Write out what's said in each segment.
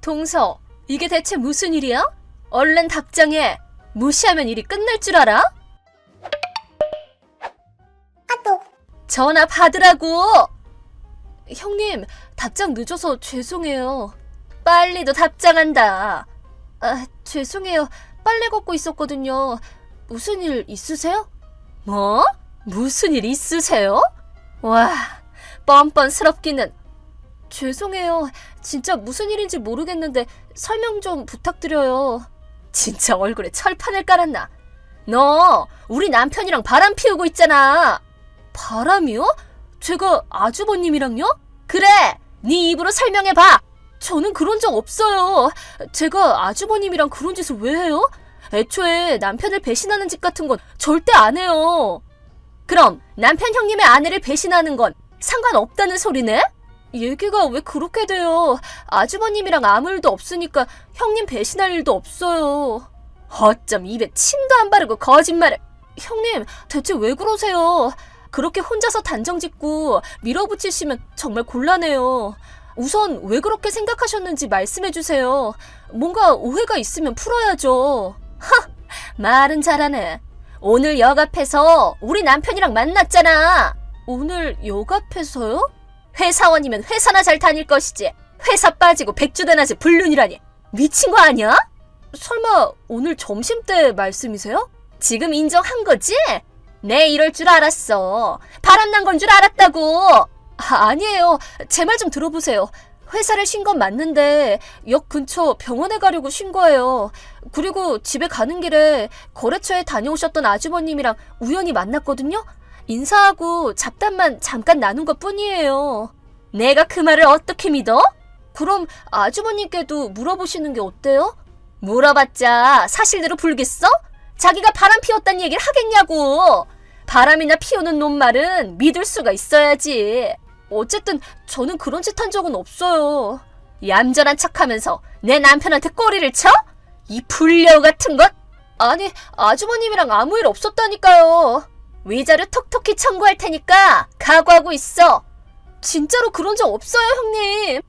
동서, 이게 대체 무슨 일이야? 얼른 답장해. 무시하면 일이 끝날 줄 알아? 전화 받으라고! 형님, 답장 늦어서 죄송해요. 빨리도 답장한다. 아, 죄송해요. 빨래 걷고 있었거든요. 무슨 일 있으세요? 뭐? 무슨 일 있으세요? 와, 뻔뻔스럽기는. 죄송해요. 진짜 무슨 일인지 모르겠는데 설명 좀 부탁드려요. 진짜 얼굴에 철판을 깔았나? 너 우리 남편이랑 바람 피우고 있잖아. 바람이요? 제가 아주버님이랑요? 그래, 네 입으로 설명해 봐. 저는 그런 적 없어요. 제가 아주버님이랑 그런 짓을 왜 해요? 애초에 남편을 배신하는 짓 같은 건 절대 안 해요. 그럼 남편 형님의 아내를 배신하는 건 상관없다는 소리네? 얘기가 왜 그렇게 돼요? 아주버님이랑 아무 일도 없으니까 형님 배신할 일도 없어요. 어쩜 입에 침도 안 바르고 거짓말을. 형님, 대체 왜 그러세요? 그렇게 혼자서 단정 짓고 밀어붙이시면 정말 곤란해요. 우선 왜 그렇게 생각하셨는지 말씀해 주세요. 뭔가 오해가 있으면 풀어야죠. 하! 말은 잘하네. 오늘 역 앞에서 우리 남편이랑 만났잖아. 오늘 역 앞에서요? 회사원이면 회사나 잘 다닐 것이지. 회사 빠지고 백주대낮에 불륜이라니. 미친 거 아니야? 설마 오늘 점심 때 말씀이세요? 지금 인정한 거지? 내 이럴 줄 알았어. 바람난 건 줄 알았다고. 아, 아니에요. 제 말 좀 들어보세요. 회사를 쉰 건 맞는데 역 근처 병원에 가려고 쉰 거예요. 그리고 집에 가는 길에 거래처에 다녀오셨던 아주버님이랑 우연히 만났거든요. 인사하고 잡담만 잠깐 나눈 것 뿐이에요. 내가 그 말을 어떻게 믿어? 그럼 아주버님께도 물어보시는 게 어때요? 물어봤자 사실대로 불겠어? 자기가 바람 피웠다는 얘기를 하겠냐고. 바람이나 피우는 놈 말은 믿을 수가 있어야지. 어쨌든 저는 그런 짓 한 적은 없어요. 얌전한 척 하면서 내 남편한테 꼬리를 쳐? 이 불려우 같은 것? 아니, 아주버님이랑 아무 일 없었다니까요. 위자료 톡톡히 청구할 테니까 각오하고 있어. 진짜로 그런 적 없어요, 형님.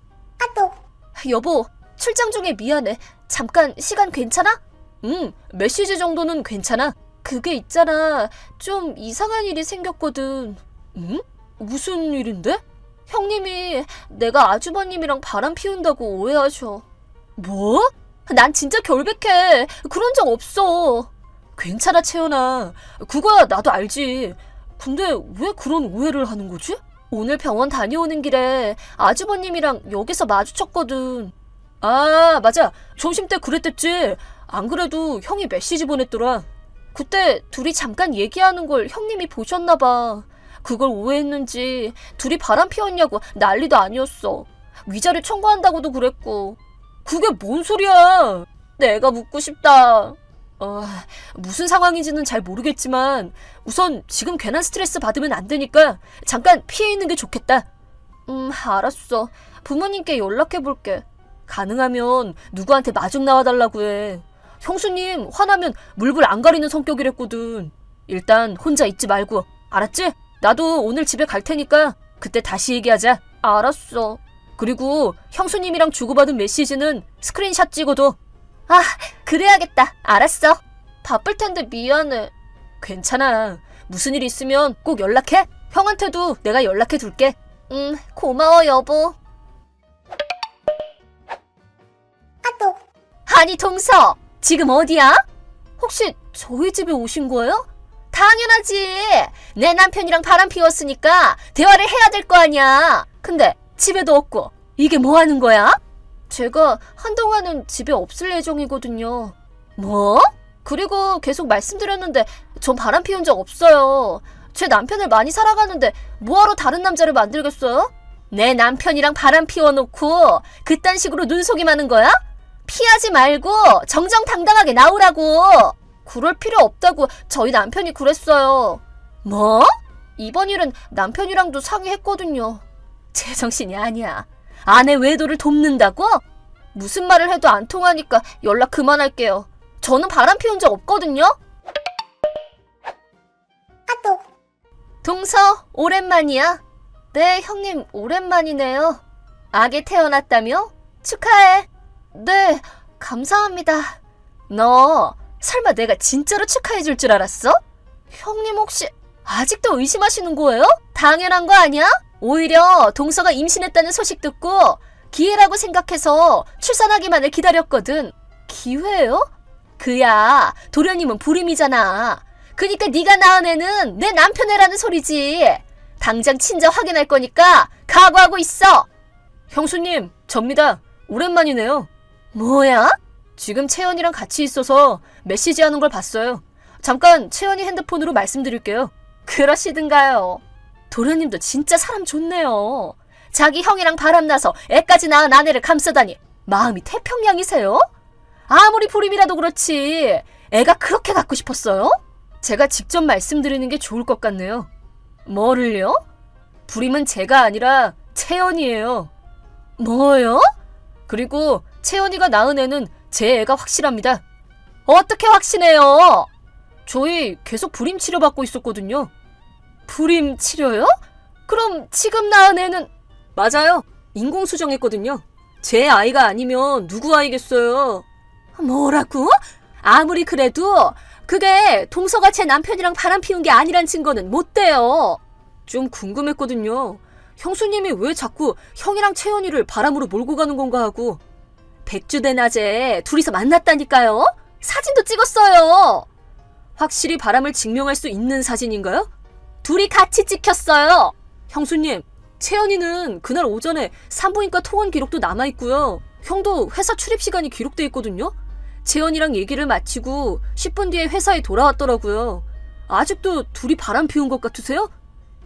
여보, 출장 중에 미안해. 잠깐 시간 괜찮아? 응, 몇 시지 정도는 괜찮아. 그게 있잖아. 좀 이상한 일이 생겼거든. 응? 무슨 일인데? 형님이 내가 아주버님이랑 바람 피운다고 오해하셔. 뭐? 난 진짜 결백해. 그런 적 없어. 괜찮아, 채연아. 그거야 나도 알지. 근데 왜 그런 오해를 하는 거지? 오늘 병원 다녀오는 길에 아주버님이랑 여기서 마주쳤거든. 아, 맞아. 점심 때 그랬댔지. 안 그래도 형이 메시지 보냈더라. 그때 둘이 잠깐 얘기하는 걸 형님이 보셨나봐. 그걸 오해했는지 둘이 바람 피웠냐고 난리도 아니었어. 위자료 청구한다고도 그랬고. 그게 뭔 소리야? 내가 묻고 싶다. 어, 무슨 상황인지는 잘 모르겠지만 우선 지금 괜한 스트레스 받으면 안 되니까 잠깐 피해 있는 게 좋겠다. 음, 알았어. 부모님께 연락해 볼게. 가능하면 누구한테 마중 나와달라고 해. 형수님 화나면 물불 안 가리는 성격이랬거든. 일단 혼자 있지 말고 알았지? 나도 오늘 집에 갈 테니까 그때 다시 얘기하자. 알았어. 그리고 형수님이랑 주고받은 메시지는 스크린샷 찍어둬. 아, 그래야겠다. 알았어. 바쁠 텐데 미안해. 괜찮아. 무슨 일 있으면 꼭 연락해. 형한테도 내가 연락해 둘게. 음, 고마워, 여보. 아니, 동서. 지금 어디야? 혹시 저희 집에 오신 거예요? 당연하지. 내 남편이랑 바람 피웠으니까 대화를 해야 될 거 아니야. 근데 집에도 없고 이게 뭐 하는 거야? 제가 한동안은 집에 없을 예정이거든요. 뭐? 그리고 계속 말씀드렸는데 전 바람 피운 적 없어요. 제 남편을 많이 사랑하는데 뭐하러 다른 남자를 만들겠어요? 내 남편이랑 바람 피워놓고 그딴 식으로 눈속임 하는 거야? 피하지 말고 정정당당하게 나오라고. 그럴 필요 없다고 저희 남편이 그랬어요. 뭐? 이번 일은 남편이랑도 상의했거든요. 제정신이 아니야. 아내 외도를 돕는다고? 무슨 말을 해도 안 통하니까 연락 그만할게요. 저는 바람 피운 적 없거든요. 동서, 오랜만이야. 네, 형님, 오랜만이네요. 아기 태어났다며? 축하해. 네, 감사합니다. 너 설마 내가 진짜로 축하해 줄 줄 알았어? 형님 혹시 아직도 의심하시는 거예요? 당연한 거 아니야? 오히려 동서가 임신했다는 소식 듣고 기회라고 생각해서 출산하기만을 기다렸거든. 기회요? 그야 도련님은 불임이잖아. 그니까 네가 낳은 애는 내 남편 애라는 소리지. 당장 친자 확인할 거니까 각오하고 있어. 형수님, 접니다. 오랜만이네요. 뭐야? 지금 채연이랑 같이 있어서 메시지 하는 걸 봤어요. 잠깐 채연이 핸드폰으로 말씀드릴게요. 그러시든가요. 도련님도 진짜 사람 좋네요. 자기 형이랑 바람나서 애까지 낳은 아내를 감싸다니 마음이 태평양이세요? 아무리 불임이라도 그렇지 애가 그렇게 갖고 싶었어요? 제가 직접 말씀드리는 게 좋을 것 같네요. 뭐를요? 불임은 제가 아니라 채연이에요. 뭐요? 그리고 채연이가 낳은 애는 제 애가 확실합니다. 어떻게 확신해요? 저희 계속 불임 치료 받고 있었거든요. 불임 치료요? 그럼 지금 낳은 애는 맞아요. 인공수정했거든요. 제 아이가 아니면 누구 아이겠어요? 뭐라고? 아무리 그래도 그게 동서가 제 남편이랑 바람 피운 게 아니란 증거는 못 돼요. 좀 궁금했거든요. 형수님이 왜 자꾸 형이랑 채연이를 바람으로 몰고 가는 건가 하고 백주대 낮에 둘이서 만났다니까요. 사진도 찍었어요. 확실히 바람을 증명할 수 있는 사진인가요? 둘이 같이 찍혔어요. 형수님, 채연이는 그날 오전에 산부인과 통원 기록도 남아 있고요. 형도 회사 출입 시간이 기록돼 있거든요. 채연이랑 얘기를 마치고 10분 뒤에 회사에 돌아왔더라고요. 아직도 둘이 바람 피운 것 같으세요?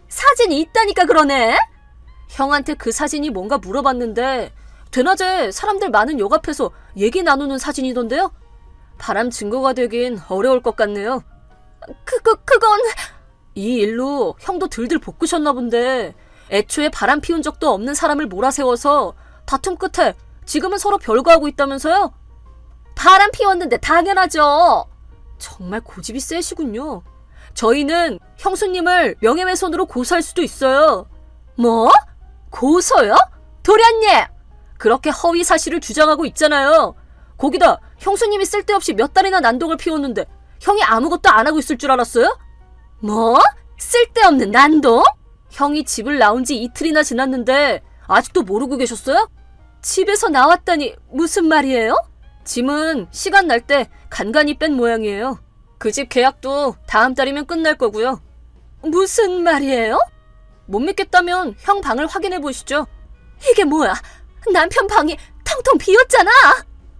사진이 있다니까 그러네? 형한테 그 사진이 뭔가 물어봤는데 대낮에 사람들 많은 역 앞에서 얘기 나누는 사진이던데요? 바람 증거가 되긴 어려울 것 같네요. 그거, 그건... 이 일로 형도 들들 볶으셨나 본데 애초에 바람 피운 적도 없는 사람을 몰아세워서 다툼 끝에 지금은 서로 별거하고 있다면서요? 바람 피웠는데 당연하죠. 정말 고집이 세시군요. 저희는 형수님을 명예훼손으로 고소할 수도 있어요. 뭐? 고소요? 도련님! 그렇게 허위 사실을 주장하고 있잖아요. 거기다 형수님이 쓸데없이 몇 달이나 난동을 피웠는데 형이 아무것도 안 하고 있을 줄 알았어요? 뭐? 쓸데없는 난동? 형이 집을 나온 지 이틀이나 지났는데 아직도 모르고 계셨어요? 집에서 나왔다니 무슨 말이에요? 짐은 시간 날 때 간간히 뺀 모양이에요. 그 집 계약도 다음 달이면 끝날 거고요. 무슨 말이에요? 못 믿겠다면 형 방을 확인해 보시죠. 이게 뭐야? 남편 방이 텅텅 비었잖아.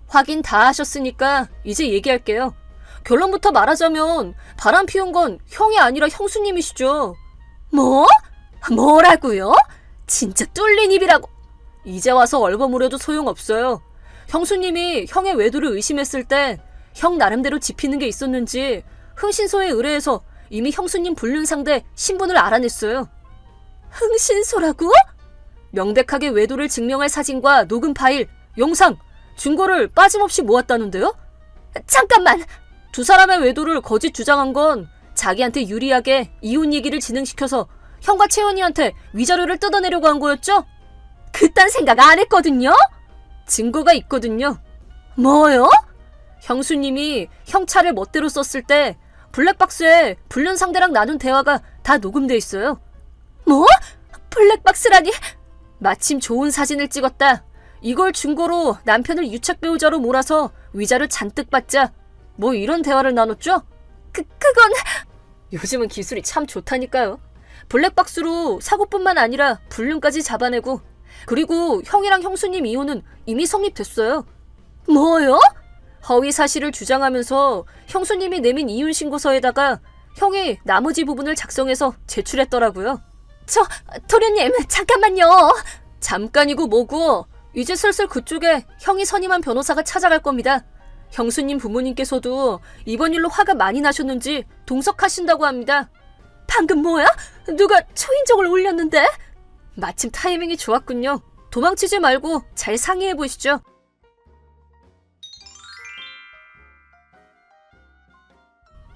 확인 다 하셨으니까 이제 얘기할게요. 결론부터 말하자면 바람 피운 건 형이 아니라 형수님이시죠. 뭐? 뭐라고요? 진짜 뚫린 입이라고. 이제 와서 얼버무려도 소용없어요. 형수님이 형의 외도를 의심했을 때형 나름대로 짚히는 게 있었는지 흥신소에 의뢰해서 이미 형수님 불륜 상대 신분을 알아냈어요. 흥신소라고? 명백하게 외도를 증명할 사진과 녹음 파일, 영상, 증거를 빠짐없이 모았다는데요? 잠깐만! 두 사람의 외도를 거짓 주장한 건 자기한테 유리하게 이혼 얘기를 진행시켜서 형과 채연이한테 위자료를 뜯어내려고 한 거였죠? 그딴 생각 안 했거든요? 증거가 있거든요. 뭐요? 형수님이 형 차를 멋대로 썼을 때 블랙박스에 불륜 상대랑 나눈 대화가 다 녹음돼 있어요. 뭐? 블랙박스라니? 마침 좋은 사진을 찍었다. 이걸 증거로 남편을 유책 배우자로 몰아서 위자료 잔뜩 받자. 뭐 이런 대화를 나눴죠? 그, 그건... 요즘은 기술이 참 좋다니까요. 블랙박스로 사고뿐만 아니라 불륜까지 잡아내고 그리고 형이랑 형수님 이혼은 이미 성립됐어요. 뭐요? 허위 사실을 주장하면서 형수님이 내민 이혼 신고서에다가 형이 나머지 부분을 작성해서 제출했더라고요. 저 도련님 잠깐만요. 잠깐이고 뭐고 이제 슬슬 그쪽에 형이 선임한 변호사가 찾아갈 겁니다. 형수님 부모님께서도 이번 일로 화가 많이 나셨는지 동석하신다고 합니다. 방금 뭐야? 누가 초인종을 울렸는데? 마침 타이밍이 좋았군요. 도망치지 말고 잘 상의해 보시죠.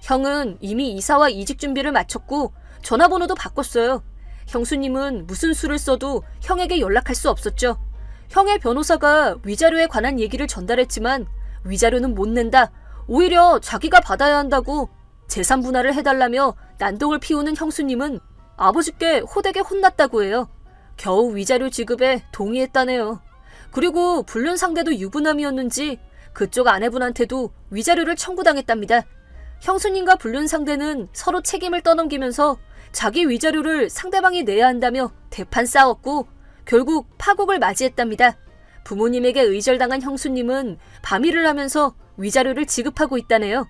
형은 이미 이사와 이직 준비를 마쳤고 전화번호도 바꿨어요. 형수님은 무슨 수를 써도 형에게 연락할 수 없었죠. 형의 변호사가 위자료에 관한 얘기를 전달했지만 위자료는 못 낸다. 오히려 자기가 받아야 한다고 재산 분할을 해달라며 난동을 피우는 형수님은 아버지께 호되게 혼났다고 해요. 겨우 위자료 지급에 동의했다네요. 그리고 불륜 상대도 유부남이었는지 그쪽 아내분한테도 위자료를 청구당했답니다. 형수님과 불륜 상대는 서로 책임을 떠넘기면서 자기 위자료를 상대방이 내야 한다며 대판 싸웠고 결국 파국을 맞이했답니다. 부모님에게 의절당한 형수님은 밤일을 하면서 위자료를 지급하고 있다네요.